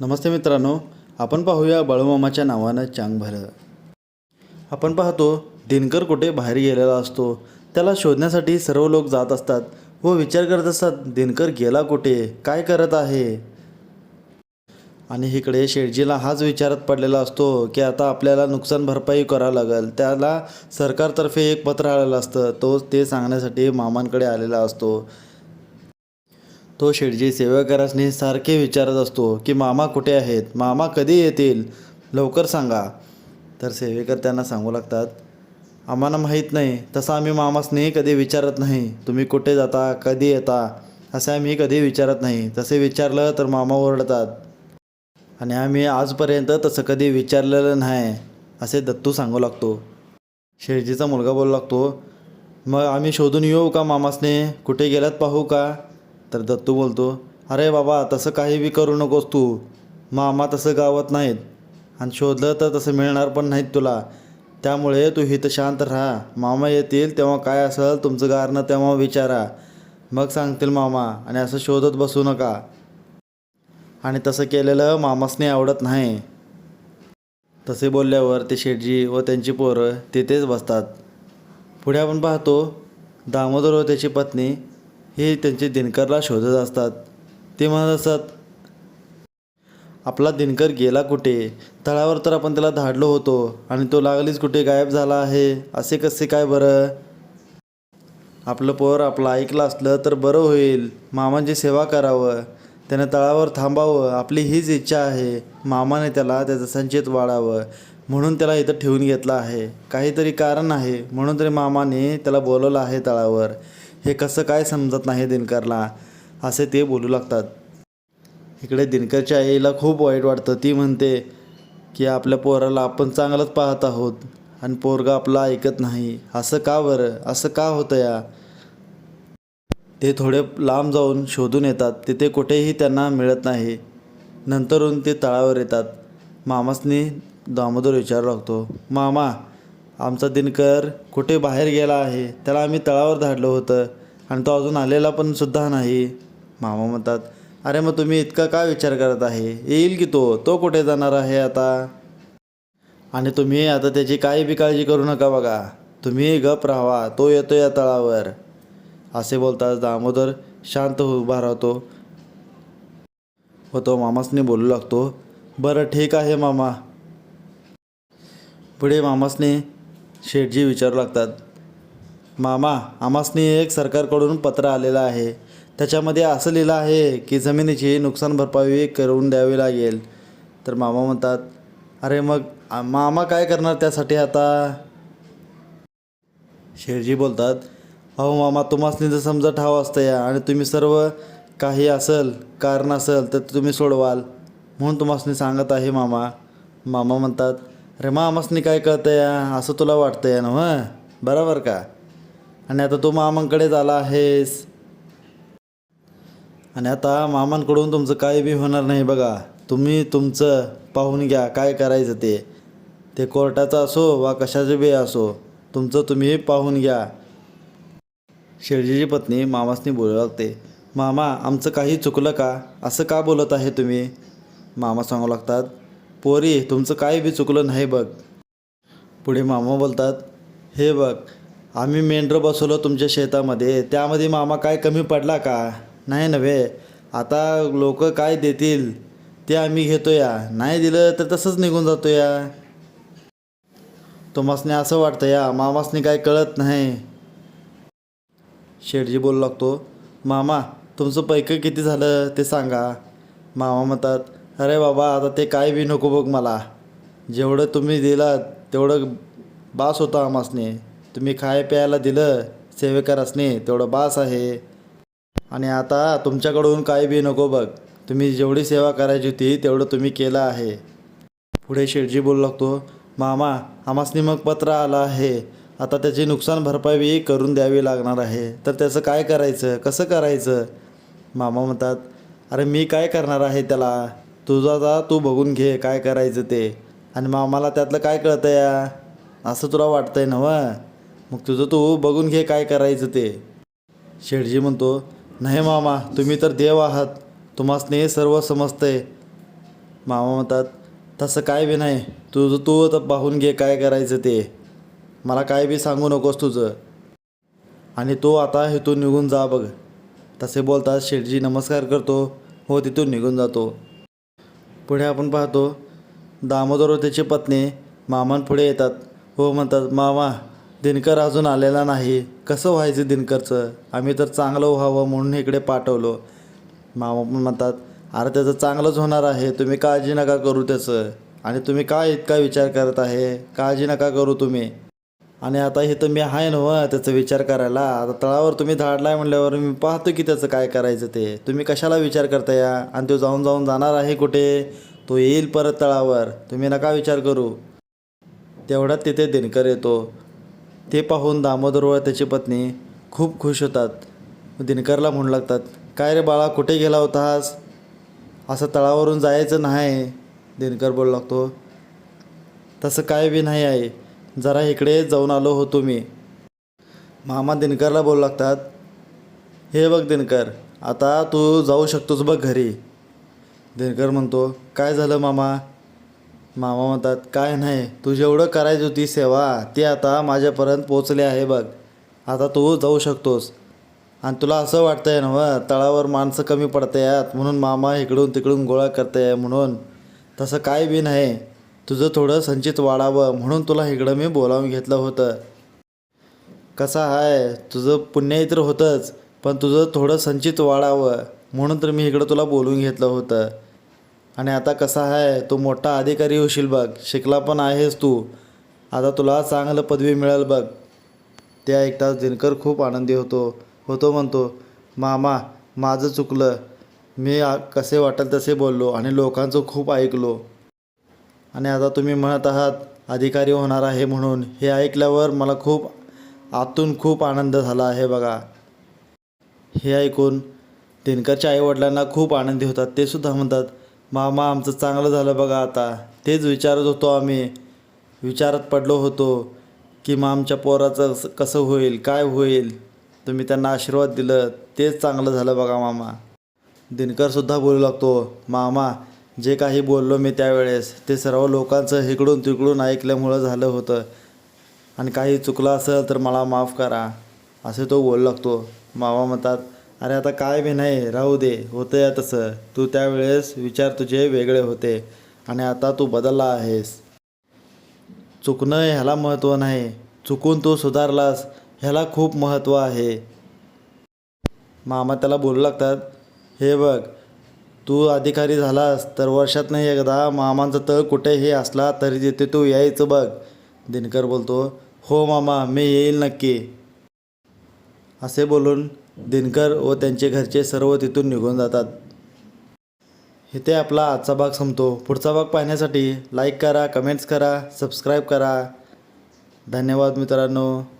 नमस्ते मित्रांनो आपण पाहूया बाळूमामाच्या नावानं चांग भरं आपण पाहतो दिनकर कुठे बाहेर गेलेला असतो त्याला शोधण्यासाठी सर्व लोक जात असतात व विचार करत असतात दिनकर गेला कुठे काय करत आहे? आणि इकडे शेटजीला हाच विचारात पडलेला असतो की आता आपल्याला नुकसान भरपाई करावं लागेल त्याला सरकारतर्फे एक पत्र आलेलं असतं तो ते सांगण्यासाठी मामांकडे आलेला असतो. तो शेठजी सेवेकरासनी सारखे विचारत असतो की मामा कुठे आहेत? मामा कधी येतील? लवकर सांगा. तर सेवेकर त्यांना सांगू लागतात आम्हाला माहीत नाही. तसं आम्ही मामासनी कधी विचारत नाही. तुम्ही कुठे जाता? कधी येता? असं आम्ही कधी विचारत नाही. तसे विचारलं तर मामा ओरडतात आणि आम्ही आजपर्यंत तसं कधी विचारलेलं नाही असे दत्तू सांगू लागतो. शेळजीचा मुलगा बोलू लागतो मग आम्ही शोधून येऊ का मामासने? कुठे गेल्यात पाहू का? तर दत्तू बोलतो अरे बाबा तसं काही बी करू नकोस तू. मामा तसं गावत नाहीत. आणि शोधलं तर तसं मिळणार पण नाहीत तुला. त्यामुळे तू इथं शांत राहा. मामा येतील तेव्हा काय असेल तुमचं गारणं तेव्हा विचारा. मग सांगतील मामा आणि असं शोधत बसू नका. आणि तसं केलेलं मामासने आवडत नाही. तसे बोलल्यावर ते शेटजी व त्यांची पोरं तिथेच बसतात. पुढे आपण पाहतो दामोदर व त्याची पत्नी हे त्यांचे दिनकरला शोधत असतात. ते म्हणत असतात आपला दिनकर गेला कुठे? तळावर तर आपण त्याला धाडलो होतो आणि तो लागलीच कुठे गायब झाला आहे? असे कसे काय बरं? आपलं पोर आपलं ऐकलं असलं तर बरं होईल. मामांची सेवा करावं. त्यानं तळावर थांबावं. आपली हीच इच्छा आहे. मामाने त्याला त्याचं संचित वाढावं. म्हणून त्याला इथं ठेवून घेतलं आहे. काहीतरी कारण आहे. म्हणून तरी मामाने त्याला बोलवलं आहे तळावर. हे कसं काय समजत नाही दिनकरला? असे ते बोलू लागतात. इकडे दिनकरच्या आईला खूप वाईट वाटतं. ती म्हणते की आपल्या पोराला आपण चांगलंच पाहत आहोत आणि पोरगा आपला ऐकत नाही. असं का बरं? असं का होतं या? ते थोडे लांब जाऊन शोधून येतात. तिथे कुठेही त्यांना मिळत नाही. नंतरून ते तळावर येतात. मामासनी दामोदर विचारू लागतो मामा आमचा दिनकर कुठे बाहेर गेला आहे? त्याला आम्ही तळावर धाडलं होतं. आणि तो अजून आलेला पण सुद्धा नाही. मामा म्हणतात अरे मग तुम्ही इतका का विचार करत आहे? येईल की तो? तो कुठे जाणार आहे आता? आणि तुम्ही आता त्याची काही बी काळजी करू नका बघा. तुम्ही गप राहावा तो येतो या तळावर. असे बोलताच दामोदर शांत उभा राहतो व तो मामासने बोलू लागतो बरं ठीक आहे मामा. पुढे मामासने शेठजी विचारू लागतात मामा आमासनी एक सरकारकडून पत्र आलेलं आहे. त्याच्यामध्ये असं लिहिलं आहे की जमिनीची नुकसान भरपाई करून द्यावी लागेल. तर मामा म्हणतात अरे मग मामा काय करणार त्यासाठी आता? शेरजी बोलतात अहो मामा तुम्हासनी जर समजा ठाव असतं या आणि तुम्ही सर्व काही असेल कारण असेल तर तुम्ही सोडवाल. म्हणून तुम्हासनी सांगत आहे मामा. मामा म्हणतात अरे मामासनी काय कळतं या असं तुला वाटतं या ना हं? बरोबर का? आणि आता तू मामांकडेच आला आहेस. आणि आता मामांकडून तुमचं काही बी होणार नाही बघा. तुम्ही तुमचं पाहून घ्या काय करायचं ते. ते कोर्टाचं असो वा कशाचं बी असो तुमचं तुम्ही पाहून घ्या. शेळजीची पत्नी मामासनी बोलू लागते मामा आमचं काही चुकलं का? असं का बोलत आहे तुम्ही? मामा सांगू लागतात पोरी तुमचं काही बी चुकलं नाही बघ. पुढे मामा बोलतात हे बघ आम्ही मेंढरं बसवलो तुमच्या शेतामध्ये. त्यामध्ये मामा काय कमी पडला का? नाही नव्हे आता लोक काय देतील ते आम्ही घेतो या. नाही दिलं तर तसंच निघून जातो या. तुम्हासने असं वाटतं या. मामासने काय कळत नाही. शेठजी बोलू लागतो मामा तुमचं पैकं किती झालं ते सांगा. मामा म्हणतात अरे बाबा आता ते काय बी नको बघ मला. जेवढं तुम्ही दिलात तेवढं बास होतं आमासने तुम्ही खाय प्यायला दिलं सेवेकरासने तेवढं बास आहे. आणि आता तुमच्याकडून काही बी नको बघ. तुम्ही जेवढी सेवा करायची होती तेवढं तुम्ही केलं आहे. पुढे शेठजी बोलू लागतो मामा आमासनी मग पत्र आलं आहे. आता त्याची नुकसान भरपाई करून द्यावी लागणार आहे. तर त्याचं काय करायचं? कसं करायचं? मामा म्हणतात अरे मी काय करणार आहे त्याला? तुझा जा तू बघून घे काय करायचं ते. आणि मामाला त्यातलं काय कळतं या? असं तुला वाटतंय ना व मग तुझं तू बघून घे काय करायचं ते. शेठजी म्हणतो नाही मामा तुम्ही तर देव आहात. तुम्हासने सर्व समजतंय. मामा म्हणतात तसं काय बी नाही. तुझं तू आता पाहून घे काय करायचं ते. मला काय बी सांगू नकोस तुझं. आणि तो आता इथून निघून जा बघ. तसे बोलतात शेठजी नमस्कार करतो हो तिथून निघून जातो. पुढे आपण पाहतो दामोदर त्याची पत्नी मामांपुढे येतात हो म्हणतात मामा दिनकर अजून आलेला नाही. कसं व्हायचं दिनकरचं? आम्ही तर चांगलं व्हावं म्हणून इकडे पाठवलो. मामा पण म्हणतात अरे त्याचं चांगलंच होणार आहे. तुम्ही काळजी नका करू त्याचं. आणि तुम्ही काय इतका विचार करत आहे? काळजी नका करू तुम्ही. आणि आता इथं मी आहे नव्हं त्याचा विचार करायला. आता तळावर तुम्ही धाडलाय म्हणल्यावर मी पाहतो की त्याचं काय करायचं ते. तुम्ही कशाला विचार करता या? आणि तो जाऊन जाऊन जाणार आहे कुठे? तो येईल परत तळावर. तुम्ही नका विचार करू. तेवढ्यात तिथे दिनकर येतो. ते पाहून दामोदर व त्याची पत्नी खूप खुश होतात. दिनकरला म्हणू लागतात काय रे बाळा कुठे गेला होतास? असं तळावरून जायचं नाही. दिनकर बोलू लागतो तसं काय बी नाही आहे जरा इकडे जाऊन आलो होतो मी मामा दिनकरला बोलू लागतात हे बघ दिनकर आता तू जाऊ शकतोस बघ घरी. दिनकर म्हणतो काय झालं मामा? मामा म्हणतात काय नाही तू जेवढं करायची होती सेवा ती आता माझ्यापर्यंत पोचले आहे बघ. आता तू जाऊ शकतोस. आणि तुला असं वाटतंय ना व तळावर माणसं कमी पडतायत म्हणून मामा इकडून तिकडून गोळा करताय म्हणून. तसं काय बी नाही तुझं थोडं संचित वाढावं म्हणून तुला इकडं मी बोलावून घेतलं होतं. कसं आहे तुझं पुण्य तर होतंच पण तुझं थोडं संचित वाढावं म्हणून तर मी इकडं तुला बोलून घेतलं होतं. आणि आता कसा आहे? तू मोठा अधिकारी होशील बघ. शिकला पण आहेस तू. आता तुला चांगलं पदवी मिळेल बघ. ते ऐकताच दिनकर खूप आनंदी होतो. होतो म्हणतो मामा माझं चुकलं. मी आ- कसे वाटेल तसे बोललो आणि लोकांचं खूप ऐकलो. आणि आता तुम्ही म्हणत आहात अधिकारी होणार आहे म्हणून. हे ऐकल्यावर मला खूप आतून खूप आनंद झाला आहे बघा. हे ऐकून दिनकरच्या आईवडिलांना खूप आनंदी होतात. ते सुद्धा म्हणतात मामा आमचं चांगलं झालं बघा आता. तेच विचारत होतो आम्ही. विचारात पडलो होतो की मग आमच्या पोराचं कसं होईल? काय होईल? तुम्ही त्यांना आशीर्वाद दिलं तेच चांगलं झालं बघा मामा. दिनकरसुद्धा बोलू लागतो मामा जे काही बोललो मी त्यावेळेस ते सर्व लोकांचं इकडून तिकडून ऐकल्यामुळं झालं होतं. आणि काही चुकलं असेल तर मला माफ करा. असे तो बोलू लागतो. मामा म्हणतात अरे आता काय बी नाही राहू दे होतं या तसं तू त्यावेळेस विचार तुझे वेगळे होते आणि आता तू बदलला आहेस. चुकणं ह्याला महत्त्व नाही. चुकून तू सुधारलास ह्याला खूप महत्त्व आहे. मामा त्याला बोलू लागतात हे बघ तू अधिकारी झालास तर वर्षात नाही एकदा मामांचा तळ कुठेही असला तरी तिथे तू यायचं बघ. दिनकर बोलतो हो मामा मी येईल नक्की. असे बोलून दिनकर व त्यांचे घरचे सर्व तिथून निघून जातात. इथे आपला आजचा भाग संपतो. पुढचा भाग पाहण्यासाठी लाईक करा कमेंट्स करा सबस्क्राईब करा. धन्यवाद मित्रांनो.